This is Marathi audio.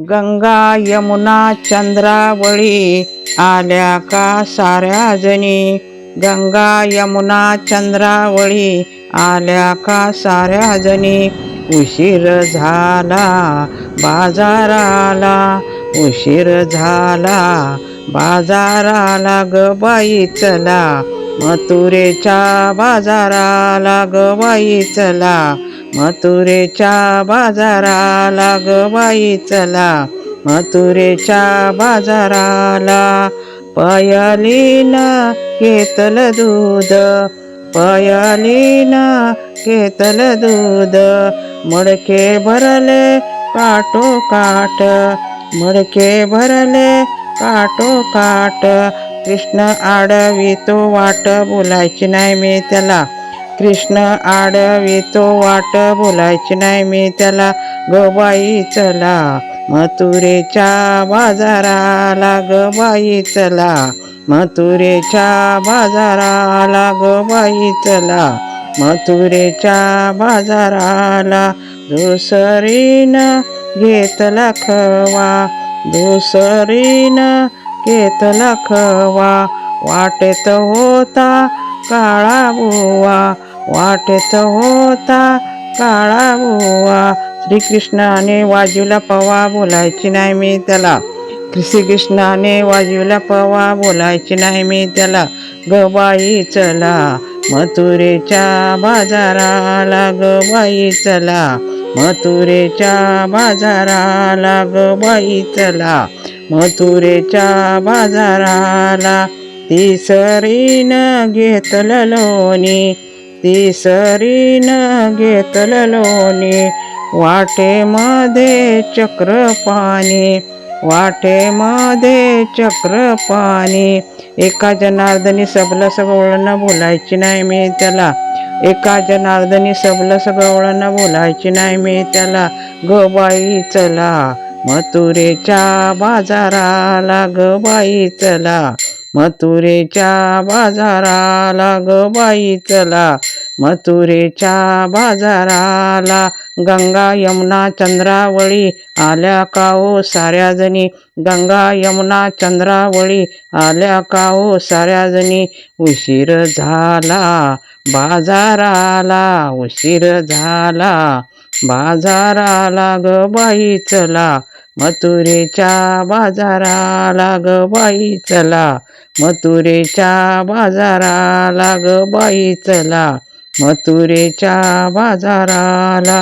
गंगा यमुना चंद्रावळी आल्या का साऱ्या जणी गंगा यमुना चंद्रावळी आल्या का साऱ्या जणी उशीर झाला बाजाराला उशीर झाला बाजाराला ग बाई चला. मथुरेच्या बाजाराला ग बाई चला. मथुरेच्या बाजाराला ग बाई चला. मथुरेच्या बाजाराला पयलीन घेतल दूध. पयलीन घेतल दूध. मडके भरले काटो काट मडके भरले काटो काट कृष्ण आडवी तो वाट बोलायची नाही मी त्याला. कृष्ण आडवी तो वाट बोलायची नाही. मी त्याला गबाई चला मथुरेच्या बाजाराला गबाई चला मथुरेच्या बाजाराला गबाई चला मथुरेच्या बाजाराला दुसरीन घेतला खवा दुसरीन घेतला खवा वाटेत होता काळा बुवा वाटेत होता काळा बुवा. श्रीकृष्णाने वाजूला पवा बोलायची नाही मी त्याला. श्रीकृष्णाने वाजूला पवा बोलायची नाही मी त्याला. गबाई चला मथुरेच्या बाजाराला गबाई चला. मथुरेच्या बाजाराला गबाई चला. मथुरेच्या बाजाराला तिसरीन घेतलं लोणी. तिसरीन घेतलं लोणी वाटेमध्ये चक्र पाणी वाटेमध्ये चक्र पाणी एका जनार्दनी सबलं सगळं बोलायची नाही मी त्याला. एका जनार्दनी सबलं सगळं बोलायची नाही मी त्याला. ग बाई चला मथुरेच्या बाजाराला ग बाई चला. मथुरेच्या बाजाराला ग बाई चला. मथुरेच्या बाजाराला गंगा यमुना चंद्रावळी आल्या का ओ साऱ्या जणी गंगा यमुना चंद्रावळी आल्या का ओ साऱ्या जणी उशीर झाला बाजाराला उशीर झाला बाजाराला ग बाई चला. मथुरेच्या बाजाराला ग बाई चला. मथुरेच्या बाजाराला ग बाई चला. मथुरेच्या बाजाराला